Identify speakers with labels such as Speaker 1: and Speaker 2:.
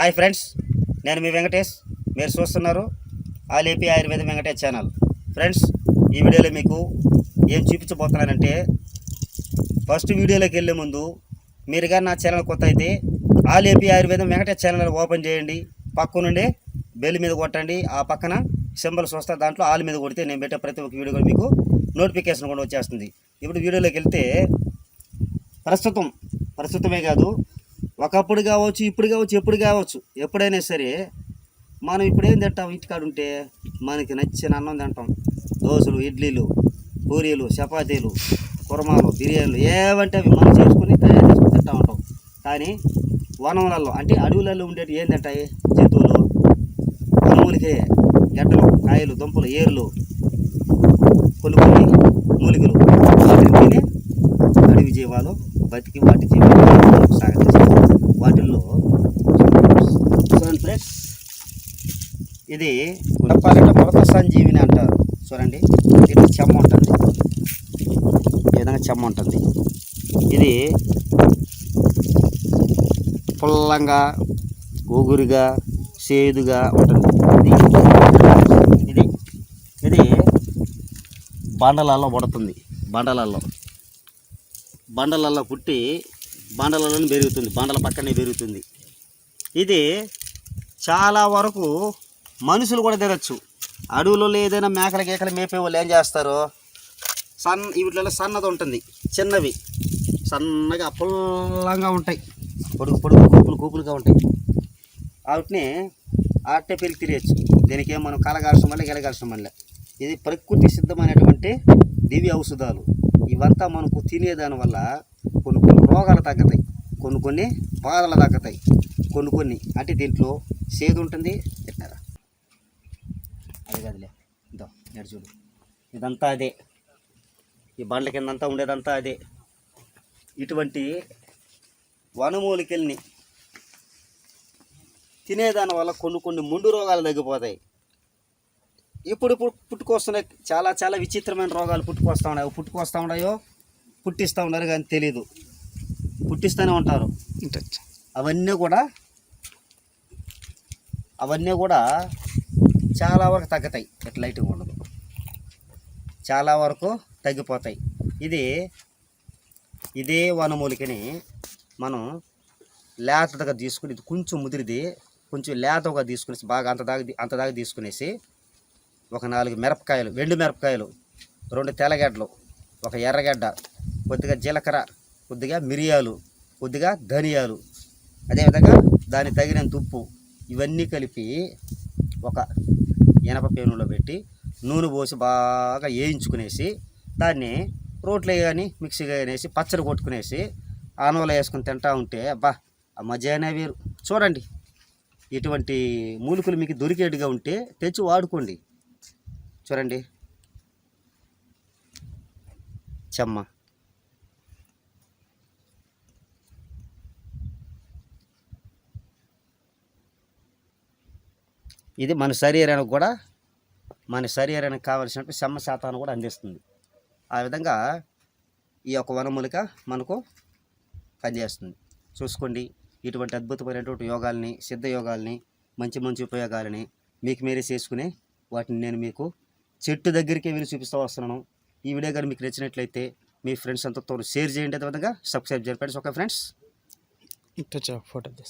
Speaker 1: Hi friends నేను మీ వెంకటేష్. మీరు చూస్తున్నారు ఆలేపి ఆయుర్వేద వెంకటేష్ ఛానల్. ఫ్రెండ్స్ ఈ వీడియోలో మీకు ఏం చూపించబోతున్నానంటే ఫస్ట్ వీడియోలోకి వెళ్ళే ముందు మీరు కానీ నా ఛానల్ కొత్త అయితే ఆలేపి ఆయుర్వేదం వెంకటేష్ ఛానల్ ఓపెన్ చేయండి. పక్కనుండే బెల్ మీద కొట్టండి. ఆ పక్కన సింబల్స్ వస్తాయి దాంట్లో ఆల్ మీద కొడితే నేను పెట్టే ప్రతి ఒక్క వీడియో కూడా మీకు నోటిఫికేషన్ కూడా వచ్చేస్తుంది. ఇప్పుడు వీడియోలోకి వెళ్తే ప్రస్తుతం ప్రస్తుతమే కాదు ఒకప్పుడు కావచ్చు ఇప్పుడు కావచ్చు ఎప్పుడు కావచ్చు ఎప్పుడైనా సరే మనం ఇప్పుడు ఏం తింటాం? ఇంటికాడ ఉంటే మనకి నచ్చిన అన్నం తింటాం. దోశలు ఇడ్లీలు పూరీలు చపాతీలు కుర్మాలు బిర్యానీలు ఏవంటే అవి మనం చేసుకుని తయారు చేసుకుని తింటా ఉంటాం. కానీ వనములలో అంటే అడవులలో ఉండేవి ఏం తింటాయి? జంతువులు వనమూలికే గడ్డలు కాయలు దుంపలు ఏర్లు కొన్ని కొన్ని మూలికలు. వాటిని తిని అడవి జీవాలు బతికి వాటి జీవాలు సాగతిస్తాయి వాటిల్లో చూడండి ఫ్రెండ్స్ ఇది చెప్పాలంటే మృత సంజీవిని అంటారు. చూడండి. ఇది చెమ్మ ఉంటుంది. ఈ విధంగా చెమ్మ ఉంటుంది. ఇది పుల్లంగా ఊగురుగా సేదుగా ఉంటుంది. ఇది ఇది ఇది బండలలో పడుతుంది బండలలో బండలలో పుట్టి బండలలోనే పెరుగుతుంది బండల పక్కనే పెరుగుతుంది ఇది చాలా వరకు మనుషులు కూడా తినచ్చు. అడవులలో ఏదైనా మేకల గీకలు మేపే వాళ్ళు ఏం చేస్తారు? సన్న వీటిలో సన్నది ఉంటుంది. చిన్నవి. సన్నగా పుల్లంగా ఉంటాయి. పొడుగు పొడుగు కూపులు కూపులుగా ఉంటాయి. వాటిని ఆటే పెరిగి తిరగచ్చు దీనికి ఏం మనం కలగాల్సిన వల్ల గెలగాల్సిన వల్ల ఇది ప్రకృతి సిద్ధమైనటువంటి దివ్య ఔషధాలు. ఇవంతా మనకు తినేదాని వల్ల కొన్ని కొన్ని రోగాలు తగ్గుతాయి. కొన్ని కొన్ని బాధలు తగ్గుతాయి. కొన్ని కొన్ని అంటే దీంట్లో సేదు ఉంటుంది ఇదో ఎడు చూడు. ఇదంతా అదే. ఈ బండ్ల కిందంతా ఉండేదంతా అదే. ఇటువంటి వనమూలికల్ని తినేదాని వల్ల కొన్ని కొన్ని ముండు రోగాలు తగ్గిపోతాయి. ఇప్పుడు పుట్టుకొస్తున్నాయి. చాలా చాలా విచిత్రమైన రోగాలు పుట్టుకొస్తూ ఉన్నాయి. పుట్టుకొస్తూ ఉన్నాయో పుట్టిస్తూ ఉన్నారు కానీ తెలీదు. పుట్టిస్తూనే ఉంటారు. అవన్నీ కూడా అవన్నీ కూడా చాలా వరకు తగ్గుతాయి. ఇట్లా లైట్గా ఉండదు. చాలా వరకు తగ్గిపోతాయి. ఇది ఇదే వనమూలికని మనం లేతగా తీసుకుని ఇది కొంచెం ముదిరిది కొంచెం లేతగా తీసుకునేసి బాగా అంత దాకా అంత దాకా తీసుకునేసి ఒక నాలుగు మిరపకాయలు వెండు మిరపకాయలు రెండు తెల్లగడ్డలు ఒక ఎర్రగడ్డ కొద్దిగా జీలకర్ర కొద్దిగా మిరియాలు కొద్దిగా ధనియాలు అదేవిధంగా దానికి తగినంత ఉప్పు ఇవన్నీ కలిపి ఒక ఇనప పేనులో పెట్టి నూనె పోసి బాగా వేయించుకునేసి దాన్ని రోట్లో కానీ మిక్సీ వేసి పచ్చడి కొట్టుకునేసి ఆనవలో వేసుకుని తింటా ఉంటే అబ్బా ఆ మజానే వేరు. చూడండి ఇటువంటి మూలికలు మీకు దొరికేట్టుగా ఉంటే తెచ్చి వాడుకోండి. చూడండి. చెమ్మ. ఇది మన శరీరానికి కూడా మన శరీరానికి కావలసిన చెమ్మ శాతాన్ని కూడా అందిస్తుంది. ఆ విధంగా ఈ యొక్క వనమూలిక మనకు పనిచేస్తుంది. చూసుకోండి ఇటువంటి అద్భుతమైనటువంటి యోగాల్ని సిద్ధ యోగాల్ని మంచి మంచి ఉపయోగాలని మీకు మీరే చేసుకుని వాటిని నేను మీకు చెట్టు దగ్గరికి వెళ్ళి చూపిస్తూ వస్తున్నాను. ఈ వీడియో కానీ మీకు నచ్చినట్లయితే మీ ఫ్రెండ్స్ అంతతో షేర్ చేయండి. అదేవిధంగా సబ్స్క్రైబ్ చేయండి ఫ్రెండ్స్. Okay friends.
Speaker 2: ఇట్లా ఫోటో